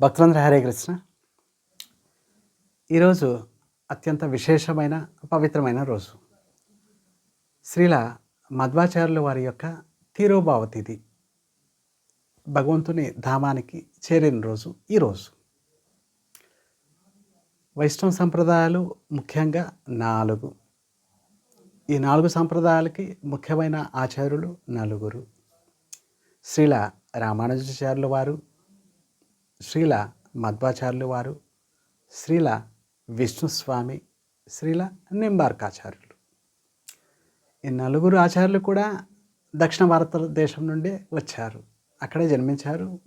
భక్తులందరూ హరే కృష్ణ. ఈరోజు అత్యంత విశేషమైన పవిత్రమైన రోజు. శ్రీల మధ్వాచార్యుల వారి యొక్క తీరోభావ తిథి. భగవంతుని ధామానికి చేరిన రోజు ఈరోజు వైష్ణవ సంప్రదాయాలు ముఖ్యంగా నాలుగు. ఈ నాలుగు సంప్రదాయాలకి ముఖ్యమైన ఆచార్యులు నలుగురు. శ్రీల రామానుజాచార్యుల వారు శ్రీల మధ్వాచార్యులు వారు శ్రీల విష్ణుస్వామి శ్రీల నింబార్కాచార్యులు. ఈ నలుగురు ఆచార్యులు కూడా దక్షిణ భారతదేశం నుండే వచ్చారు. అక్కడే జన్మించారు.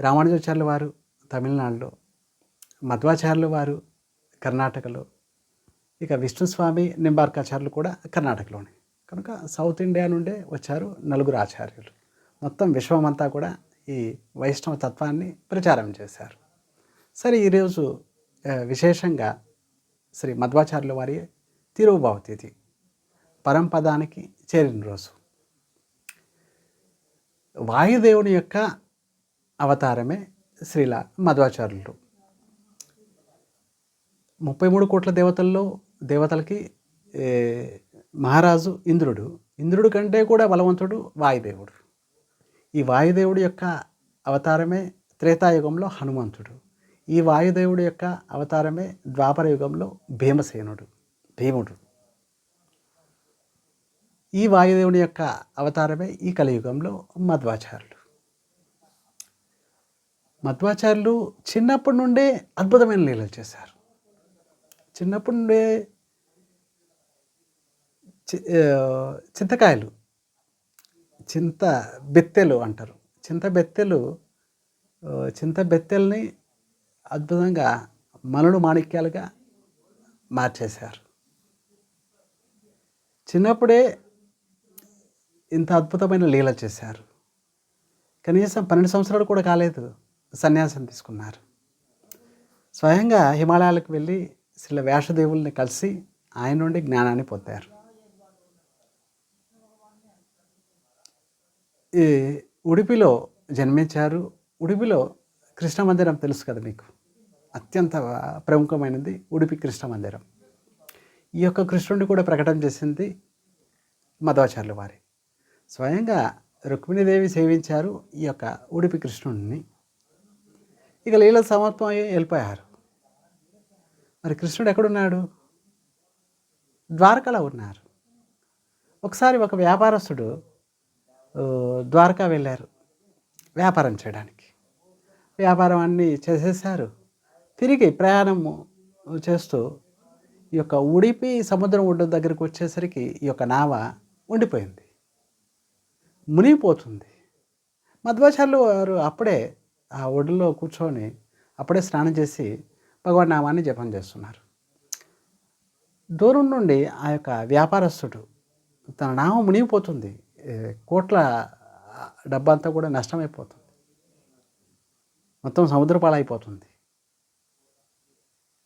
రామానుజాచార్యుల వారు తమిళనాడులో మధ్వాచార్యులు వారు కర్ణాటకలో ఇక విష్ణుస్వామి నింబార్కాచార్యులు కూడా కర్ణాటకలోనే. కనుక సౌత్ ఇండియా నుండే వచ్చారు నలుగురు ఆచార్యులు. మొత్తం విశ్వమంతా కూడా ఈ వైష్ణవ తత్వాన్ని ప్రచారం చేశారు. సరే ఈరోజు విశేషంగా శ్రీ మధ్వాచార్యుల వారి తిరువభావ తిథి పరంపదానికి చేరిన రోజు. వాయుదేవుని యొక్క అవతారమే శ్రీల మధ్వాచార్యులు. ముప్పై మూడు కోట్ల దేవతల్లో దేవతలకి మహారాజు ఇంద్రుడు. ఇంద్రుడి కంటే కూడా బలవంతుడు వాయుదేవుడు. ఈ వాయుదేవుడి యొక్క అవతారమే త్రేతాయుగంలో హనుమంతుడు. ఈ వాయుదేవుడి యొక్క అవతారమే ద్వాపర యుగంలో భీమసేనుడు భీముడు. ఈ వాయుదేవుని యొక్క అవతారమే ఈ కలియుగంలో మధ్వాచార్యులు. మధ్వాచార్యులు చిన్నప్పటి నుండే అద్భుతమైన లీలలు చేశారు. చిన్నప్పటి నుండే చింతకాయలు చింత బెత్తెలు అంటారు. చింత బెత్తెలు చింత బెత్తెల్ని అద్భుతంగా మనుడు మాణిక్యాలుగా మార్చేశారు. చిన్నప్పుడే ఇంత అద్భుతమైన లీల చేశారు. కనీసం పన్నెండు సంవత్సరాలు కూడా కాలేదు సన్యాసం తీసుకున్నారు. స్వయంగా హిమాలయాలకు వెళ్ళి శ్రీ వ్యాసదేవుల్ని కలిసి ఆయన నుండి జ్ఞానాన్ని పొందారు. ఈ ఉడిపిలో జన్మించారు. ఉడిపిలో కృష్ణ మందిరం తెలుసు కదా మీకు? అత్యంత ప్రముఖమైనది ఉడిపి కృష్ణ మందిరం ఈ యొక్క కృష్ణుడిని కూడా ప్రకటన చేసింది మధ్వాచార్యుల వారి. స్వయంగా రుక్మిణీదేవి సేవించారు ఈ యొక్క ఉడిపి కృష్ణుడిని ఇక లీల సమత్వం అయ్యి వెళ్ళిపోయారు. మరి కృష్ణుడు ఎక్కడున్నాడు? ద్వారకలో ఉన్నారు. ఒకసారి ఒక వ్యాపారస్తుడు ద్వారకా వెళ్ళారు వ్యాపారం చేయడానికి. వ్యాపారం అన్నీ చేసేసారు. తిరిగి ప్రయాణము చేస్తూ ఈ యొక్క ఉడిపి సముద్రం ఒడ్డు దగ్గరికి వచ్చేసరికి ఈ యొక్క నావ ఉండిపోయింది. మునిగిపోతుంది. మధ్వాచార్యులు వారు అప్పుడే ఆ ఒడిలో కూర్చొని అప్పుడే స్నానం చేసి భగవాన్ నామాన్ని జపం చేస్తున్నారు. దూరం నుండి ఆ యొక్క వ్యాపారస్తుడు తన నామం మునిగిపోతుంది. కోట్ల డబ్బంతా కూడా నష్టమైపోతుంది. మొత్తం సముద్రపాలైపోతుంది.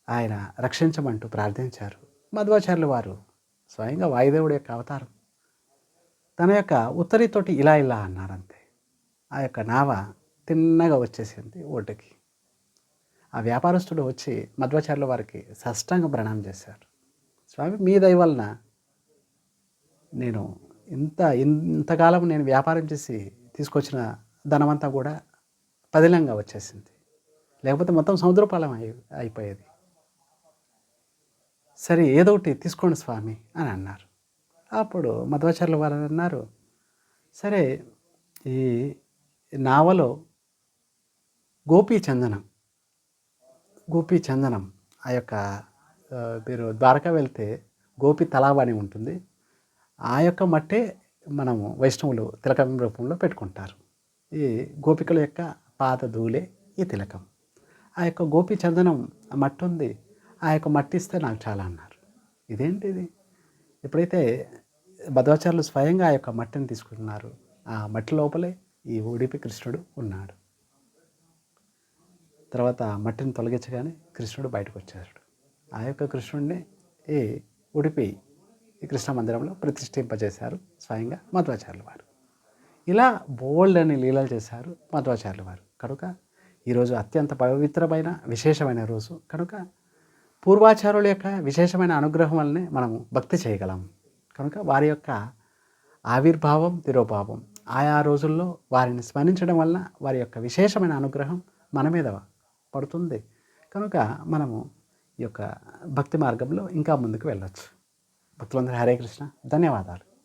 ఆయన రక్షించమంటూ ప్రార్థించారు. మధ్వాచార్యులు వారు స్వయంగా వాయుదేవుడి యొక్క అవతారం. తన యొక్క ఉత్తరితోటి ఇలా ఇలా అన్నారంతే. ఆ యొక్క నావ తిన్నగా వచ్చేసింది ఒడ్డుకి. ఆ వ్యాపారస్తుడు వచ్చి మధ్వాచార్యుల వారికి సష్టంగా ప్రణామం చేశారు. స్వామి మీ దయ వలన నేను ఇంత ఇంతకాలం నేను వ్యాపారం చేసి తీసుకొచ్చిన ధనమంతా కూడా పదిలంగా వచ్చేసింది. లేకపోతే మొత్తం సముద్రపాలెం అయి అయిపోయేది. సరే ఏదో ఒకటి తీసుకోండి స్వామి అని అన్నారు. అప్పుడు మధ్వాచార్యుల వారు అన్నారు సరే ఈ నావలో గోపీ చందనం గోపీ చందనం ఆ యొక్క మీరు ద్వారకా వెళ్తే గోపి తలాబ్ అని ఉంటుంది. ఆ యొక్క మట్టే మనము వైష్ణవులు తిలకం రూపంలో పెట్టుకుంటారు. ఈ గోపికల యొక్క పాత ధూలే ఈ తిలకం. ఆ యొక్క గోపి చందనం ఆ మట్టి ఉంది. ఆ యొక్క మట్టి ఇస్తే నాకు చాలా అన్నారు. ఇదేంటిది? ఎప్పుడైతే భద్రాచార్యులు స్వయంగా ఆ యొక్క మట్టిని తీసుకున్నారు ఆ మట్టి లోపలే ఈ ఉడిపి కృష్ణుడు ఉన్నాడు. తర్వాత మట్టిని తొలగించగానే కృష్ణుడు బయటకు వచ్చాడు. ఆ యొక్క కృష్ణుడిని ఈ ఉడిపి కృష్ణ మందిరంలో ప్రతిష్ఠింపజేశారు స్వయంగా మధ్వాచార్యుల వారు. ఇలా బోల్డ్ అని లీలలు చేశారు మధ్వాచార్యుల వారు. కనుక ఈరోజు అత్యంత పవిత్రమైన విశేషమైన రోజు. కనుక పూర్వాచారుల యొక్క విశేషమైన అనుగ్రహం వల్లనే మనము భక్తి చేయగలం. కనుక వారి యొక్క ఆవిర్భావం తిరోభావం ఆయా రోజుల్లో వారిని స్మరించడం వలన వారి యొక్క విశేషమైన అనుగ్రహం మన మీద పడుతుంది. కనుక మనము ఈ యొక్క భక్తి మార్గంలో ఇంకా ముందుకు వెళ్ళొచ్చు. భక్తులందరూ హరే కృష్ణ. ధన్యవాదాలు.